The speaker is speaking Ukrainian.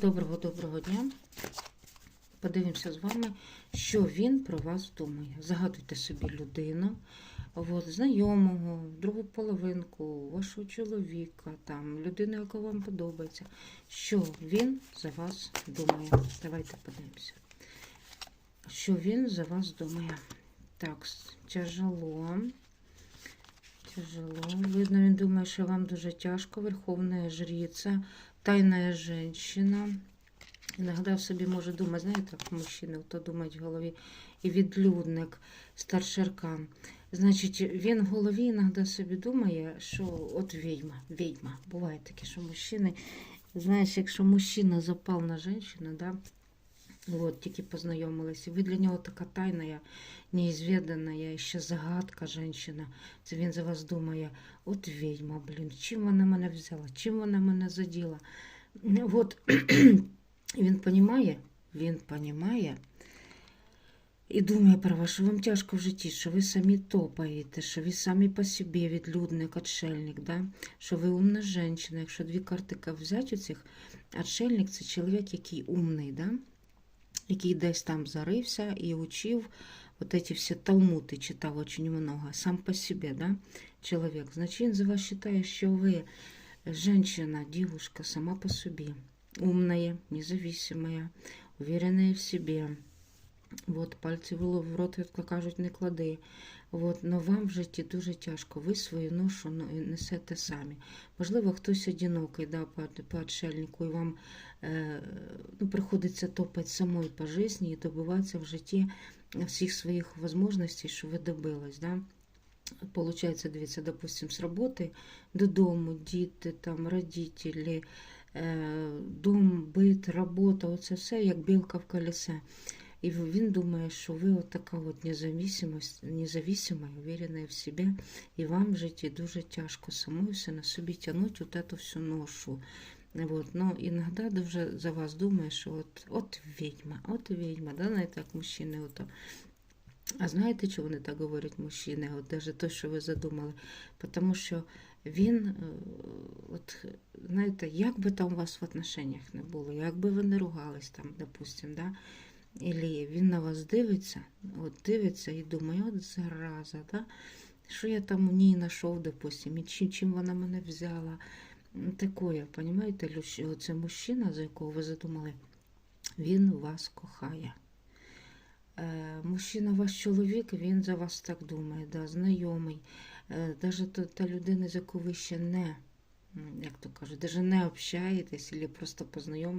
Доброго доброго дня. Подивимося з вами, що він про вас думає. Загадуйте собі людину, от, знайомого, другу половинку, вашого чоловіка, там, людину, яка вам подобається. Що він за вас думає? Давайте подивимося. Що він за вас думає? Так, тяжело. Тяжело. Видно, він думає, що вам дуже тяжко. Верховна жриця, тайна женщина. Іногда в собі може думати, знаєте, як мужчини, то думає в голові, і відлюдник, старший аркан. Значить, він в голові іноді собі думає, що от відьма, відьма. Буває таке, що мужчини, знаєш, якщо мужчина запав на жінку, да, от, тільки познайомилися, ви для нього така тайна, неізвідана, ще загадка жінка. Це він за вас думає, от відьма, блін, чим вона мене взяла, чим вона мене заділа. От він понімає, він понімає і думає про вас, що вам тяжко в житті, що ви самі топаєте, що ви самі по собі відлюдник, отшельник, да? що ви умна жінка. Якщо дві карти взяти у цих, отшельник це чоловік, який умний, да? Який десь там зарився і учив вот эти все талмуди, читав очень много, сам по себе, да? чоловік. Значить, він за вас вважає, що ви женщина, девушка сама по собі умная, независимая, уверенная в себе. Вот, пальці в рот, як кажуть, не клади. От, но вам в житті дуже тяжко. Ви свою ношу несете самі. Можливо, хтось одинокий, да, по, отшельнику, і вам е, ну, приходиться топати самой по житті і добиватися в житті всіх своїх можливостей, що ви добились. Да? Получається, дивіться, допустим, з роботи додому, діти, там, родителі, е, дом, бит, робота, оце все як білка в колесе. І він думає, що ви от така от независима, уверена в собі, і вам в житті дуже тяжко самою все на собі тягнути от эту всю ношу. Вот. Но іноді дуже за вас думає, що от, от відьма, от відьма, да, знаєте, як мужчини. Ото. А знаєте, чого вони так говорять мужчини, от навіть те, що ви задумали? Тому що він, от, знаєте, як би там у вас в отношеннях не було, як би ви не ругались там, допустим, да? Ілі він на вас дивиться, от дивиться і думає, от зараза, да? що я там у ній знайшов, допустим, і чим, чим вона мене взяла. Такое, Люш- оце мужчина, за якого ви задумали, він вас кохає. Е, Мужчина, ваш чоловік, він за вас так думає, да, знайомий. Е, Даже та, людина, з якою ви ще не, як то кажуть, даже не общаєтесь, або просто познайомилися.